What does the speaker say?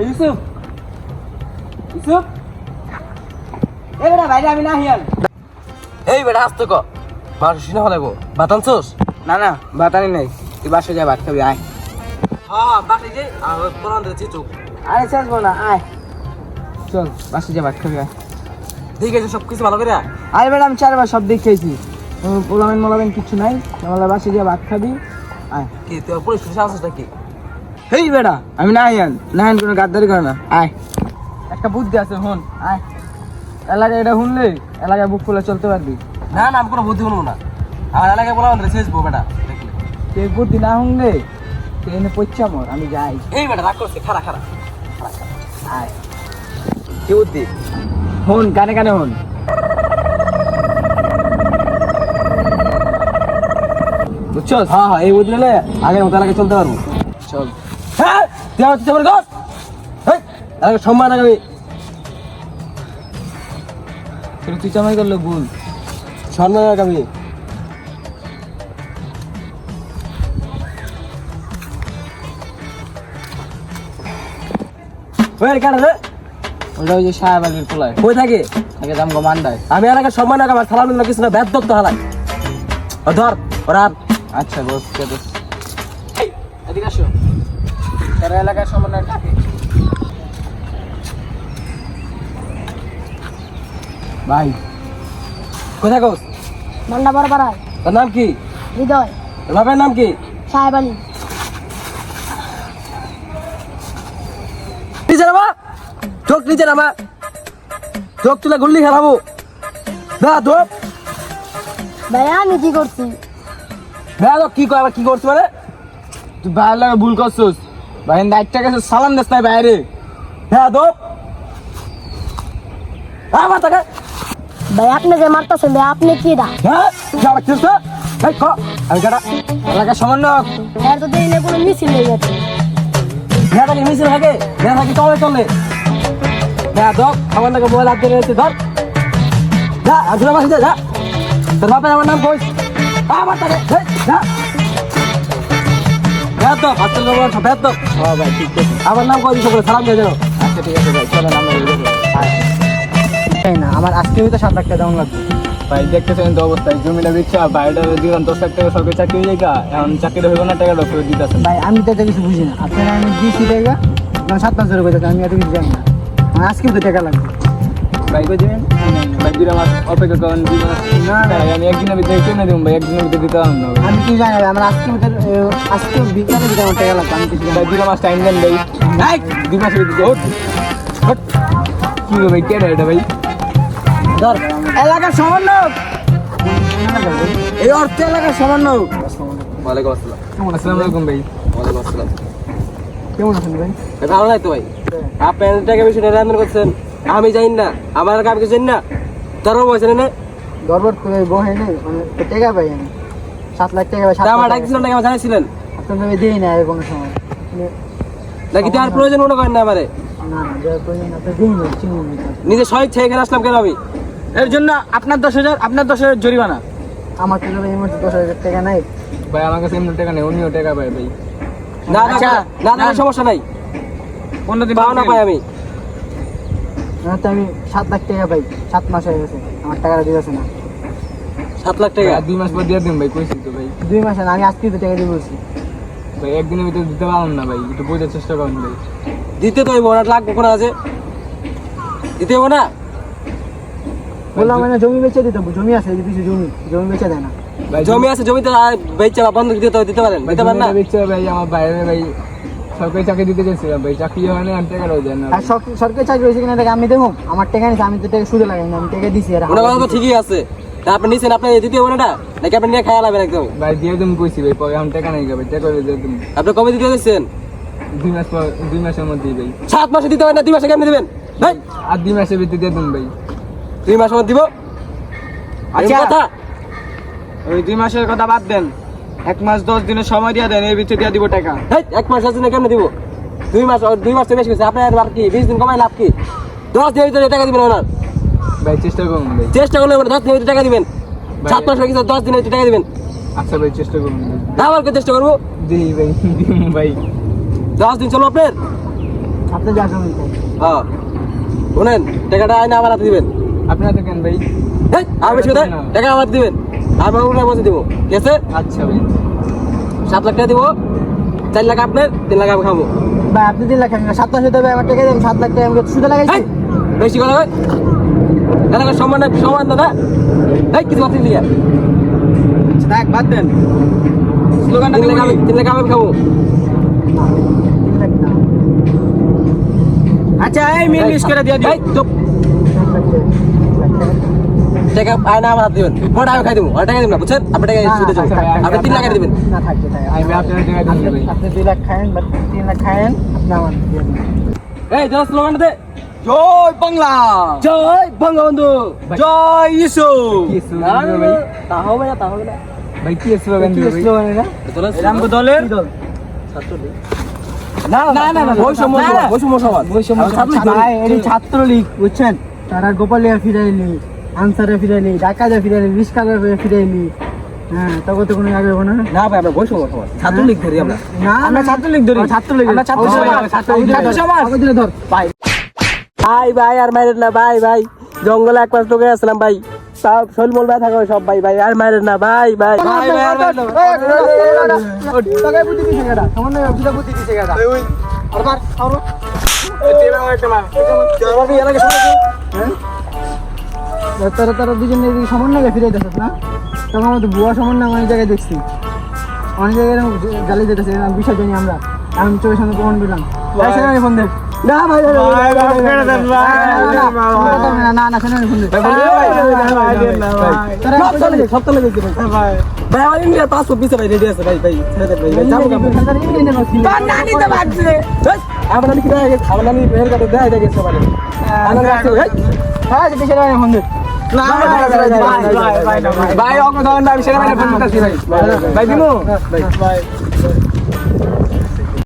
এই ইউসুফ ইউসুফ। এ বেটা বাইরে আমি না হিয়াল এই বেটা আসতে ক। মানুষ শুনে হলে গো। বাতানছোস না না বাতানি নাই। তুই বাসে যা ভাত খাবি আয়। হ্যাঁ বাসে যে কোরআন দিয়েছি চুপ। আরে চাসবো না আয়। চল। বাসে যা ভাত খাবি আয়। ঠিক আছে সব কিছু ভালো করে। আরে বেটা আমি চারবার সব দেখেছি পোলামেন মোলামেন কিছু নাই। বাসে যা ভাত খাবি আয়। কি তুই পুলিশ পুলিশ আসছিস নাকি? হেই বেটা আমি না হিয়ান না হিয়ান কোনো গাদ্দারি করে না। আয়। একটা বুদ্ধি আছে হন আয়। এলাকায় এটা শুনলে এলাকায় বুক খুলে চলতে পারবি। না না আমি কোনো বুদ্ধি শুনব না। আমার এলাকায় বলা আমাদের শেষ বউ বেটা। দেখলে? তুই বুদ্ধি না শুনলে তুই এনে পচ্ছা মর আমি যাই। এই বেটা রাগ করছে খারা খারা আয়। কি বুদ্ধি? হন কানে কানে হন বুঝছ হ্যাঁ হ্যাঁ এই বুদ্ধি নিলে আগের মতো এলাকায় চলতে পারব। চল। হ্যাঁ তুই আমার সম্মান আগামী তুই চামাই করল ভুল। সম্মান আগামী ওই কাটা রে ওটা ওই যে সাহেব আলীর পোলায়। কই থাকে? দাম গো আমি এলাকার সম্মান আগাম সালাম দিলাম কিছু না ব্যাধ দত্ত হালাই ধর ওরা আচ্ছা বস কে বস এদিকে আসো। তারা এলাকার সমন্বয় থাকে। ভাই কোথায় কোস মান্ডা বড় পাড়ায় তোর নাম কি? হৃদয়। তোর বাপের নাম কি? সাহেব আলী। নিচে নামা। চোখ নিচে নামা। চোখ তুলে গুল্লি খেলাবো। না ধোপ ভাইয়া আমি কি করছি? তো কি কর কি করছ মানে? তুই বাইরের লাগে ভুল করছিস। ভাই দায়িত্ব গেছে সালাম দেস নাই বাইরে। হ্যাঁ ধোপ আমার তাকে। ভাই আপনি যে মারতেছেন ভাই আপনি কি দা? হ্যাঁ যা বাচ্চিস তো এই খ আমি কাটা এলাকার সমন্বয়ক। এর তো দেখি না কোনো মিছিল হয়ে গেছে হ্যাঁ থাকে মিছিল থাকে। হ্যাঁ থাকি চলে চলে। হ্যাঁ ধর আমার নাকি মোবাইল হাত ধরে রয়েছে ধর। যা যা তোর বাপের আমার নাম কইস আমার তাকে। যা। তো হাতের নম্বর সব হ্যাঁ তো হ্যাঁ ভাই ঠিক আছে। আমার নাম সালাম দিয়ে আচ্ছা ঠিক আছে ভাই চলেন আমরা না আমার আজকে তো সাত লাখ টাকা দাম লাগবে। ভাই দেখতেছেন তো অবস্থায় জমিটা বিচ্ছা বাইরেটা দিলাম দশ লাখ টাকা সরকারি চাকরি যায় এখন চাকরি হইব না টাকাটা ফেরত দিতেছেন। ভাই আমি তো কিছু বুঝি না। আপনারা আমি দিয়েছি টাকা আমার সাত ধরে কোথাও আমি এত কিছু জানি না। আমার আজকেও তো টাকা লাগবে। ভাই কই দিবেন। ভাই দুই মাস অপেক্ষা করেন দুই মাস না, না। ভাই, আমি একদিনের ভিতরে কেনে দিব ভাই একদিনের ভিতরে দিতে পারব না ভাই। আমি কি জানি আমার আজকে আজকে বিকালে দিতে আমার টাকা লাগবে আমি কিছু ভাই না। দুই মাস টাইম দেন ভাই। এই! দুই মাসের ভিতরে হট, হট। কি গো ভাই কেন এটা ভাই? ধর এলাকার সমন্বয়ক। এই অর্থ এলাকার সমন্বয়ক। ওয়ালাইকুম আসসালাম। আসসালামু আলাইকুম ভাই ওয়ালাইকুম আসসালাম। কেমন আছেন ভাই? ভালো নাই তো ভাই। আপনার টাকা বেশি রান্না করছেন? আমি জানি না আমার কিছু জানি না। তোর বয়স না করে বহে নেই মানে টাকা পাই আমি সাত লাখ টাকা পাই সাত লাখ টাকা। আমার জানাইছিলেন? আপনার আমি দিই না এর কোনো সময় মানে, নাকি তার প্রয়োজন মনে করেন না আমারে? নিজে শহীদ ছেড়ে এখানে আসলাম কেন আমি? এর জন্য আপনার দশ হাজার আপনার দশ হাজার জরিমানা। আমার তো এই মুহূর্তে দশ হাজার টাকা নাই। ভাই আমার কাছে এমনি টাকা নেই উনিও টাকা পায় ভাই। না আচ্ছা, না না না। সমস্যা নাই। অন্য দিন পাও না পাই আমি। তো আমি সাত লাখ টাকা পাই। সাত মাস হয়ে গেছে আমার টাকাটা দিতেছে না। সাত লাখ টাকা? দুই মাস পর দিয়ে দিন ভাই কইছি তো ভাই। দুই মাসে না আমি আজকে তো টাকা দিয়ে বলছি। ভাই একদিনের ভিতরে দিতে পারলাম না ভাই একটু বোঝার চেষ্টা করুন ভাই। দিতে তো ওনার লাগবে কোনো আছে দিতে হবে না? বললাম মানে জমি বেচে দিতে জমি আছে এই কিছু জমি জমি বেচে দেয় না। ভাই জমি আছে জমিতে বেচা বা বন্ধক দিতে দিতে পারেন দিতে পারেন না? হবে ভাই আমার বাইরে ভাই। সরকারি চাকরি দিতে চাইছিলাম ভাই। চাকরি হয় না আমি টাকা যায় না আর সরকারি চাকরি হয়েছে কিনা টাকা আমি দেখুন আমার টাকা নিচ্ছে আমি তো টাকা সুদে লাগাই না আমি টাকা দিছি আর ওনার কথা ঠিকই আছে। আপনি নিছেন আপনি দিতে হবে না নাকি আপনি নিয়ে খাওয়া লাগবেন একদম? ভাই দিয়ে তুমি কইছি ভাই পরে এখন টাকা নেই ভাই টাকা দিয়ে তুমি আপনি কবে দিতে দিচ্ছেন? দুই মাস পর দুই মাসের মধ্যেই ভাই। সাত মাসে দিতে হবে না দুই মাসে কেমনি দিবেন? ভাই। আর দুই মাসের ভিতরে দিয়ে দিন ভাই। দুই মাসের মধ্যে দিব? আচ্ছা। কথা? ওই দুই মাসের কথা বাদ দেন। এক মাস দশ দিনের সময় দিয়ে দেন এর ভিতরে দিয়ে দিব টাকা। এক মাস আছে না কেমনে দিব? দুই মাস দুই মাস তো বেশি গেছে আপনার আর কি বিশ দিন কমাই লাভ কি? দশ দিনের ভিতরে টাকা দিবেন ওনার। ভাই চেষ্টা করুন ভাই। চেষ্টা করলে দশ দিনের ভিতরে টাকা দিবেন। সাত মাস হয়ে গেছে দশ দিনের ভিতরে টাকা দিবেন। আচ্ছা ভাই চেষ্টা করুন আবার করে চেষ্টা করব? ভাই ভাই। দশ দিন চলো আপনার? আপনি যা শুনুন হ্যাঁ। শুনেন টাকাটা আইনা আমার হাতে দিবেন। আপনি হাতে কেন ভাই। আর বেশি টাকা আমার দিবেন। আর বাবু টাকা বসে দিব ঠিক আছে? আচ্ছা ভাই। সাত লাখ টাকা দিব চার লাখ আপনার তিন লাখ আমি খাব। ভাই আপনি তিন লাখ টাকা সাত লাখ টাকা আমার টাকা দেন সাত লাখ টাকা আমি সুদে লাগাইছি। বেশি কথা কয়। এলাকার সমান সমান দাদা। এই কিছু কথা দিয়ে। দেখ বাদ দেন। স্লোগানটা তিন লাখ আমি- তিন লাখ আমি খাব। আচ্ছা এই মিল মিস করে দিয়ে দিও। এই, চুপ। টাকা আয়না আমার হাতে দিবেন। আমি খাই দেবো টাকা দিবেন না বুঝছেন? আপনি টাকা সুদে যাবেন। আপনি তিন লাখ টাকা দিবেন। না থাকবে আমি আপনার টাকা দিচ্ছি আপনি দুই লাখ খায়েন বা তিন লাখ খায়েন আপনি আমার দিয়ে এই জয় স্লোগানটা দে। জয় বাংলা। জয় বঙ্গবন্ধু জয় ইসু। কি না, স্লোগান না, ভাই? না, তা হবে না তা হবে না। ভাই কি স্লোগান কি স্লোগান এটা? তোরা এটা আমাদের দলের না না, না, না, বৈষম্য না, না। সমাজ, বৈষম্য সমাজ। বৈষম্য আমরা ছাত্রলীগ ছাত্রলীগ। বুঝছেন? তারা গোপালিয়া ফিরাইলি আনসারে ফিরাইলি ডাকাতে ফিরাইলি রিস্কারে ফিরাইলি হ্যাঁ তবে তো কোনো আগে না না ভাই আমরা ছাত্রলীগ ধরি আমরা না আমরা ছাত্রলীগ ধরি ছাত্রলীগ আমরা ছাত্র সমাজ, ধরি। ভাই ভাই ভাই আর মাইরেন না ভাই ভাই জঙ্গলে এক পাশ ঢুকে আসলাম ভাই সব শৈল মল করে সব ভাই ভাই আর মাইরেন না ভাই ভাই ভাই ভাই আর ভাই তোকে বুদ্ধি দিছে গাড়া সামান্য বুদ্ধি বুদ্ধি দিছে গাড়া আর মার আর তোরা তোরা দুজন এদিকে সমন্বয় ফিরে যাচ্ছিস না তখন আমার তো বুয়া সমন্বয় অনেক জায়গায় দেখছি অনেক জায়গায় এরকম গালি যেতেছে এরকম বিষয় জানি আমরা আমি চোখের সামনে প্রমাণ পেলাম সেখানে ফোন দে না ভাই না না সেখানে ফোন সব ভাই ভাই আমার ইন্ডিয়ার পাসপোর্ট পিছে ভাই রেডি আছে ভাই ভাই কাপড় আমার কি দেখা দেখা মানে কাছে ভাই অঙ্ক ধরেন ভাই সেটা ফোন করতেছি ভাই ভাই দিমু ভাই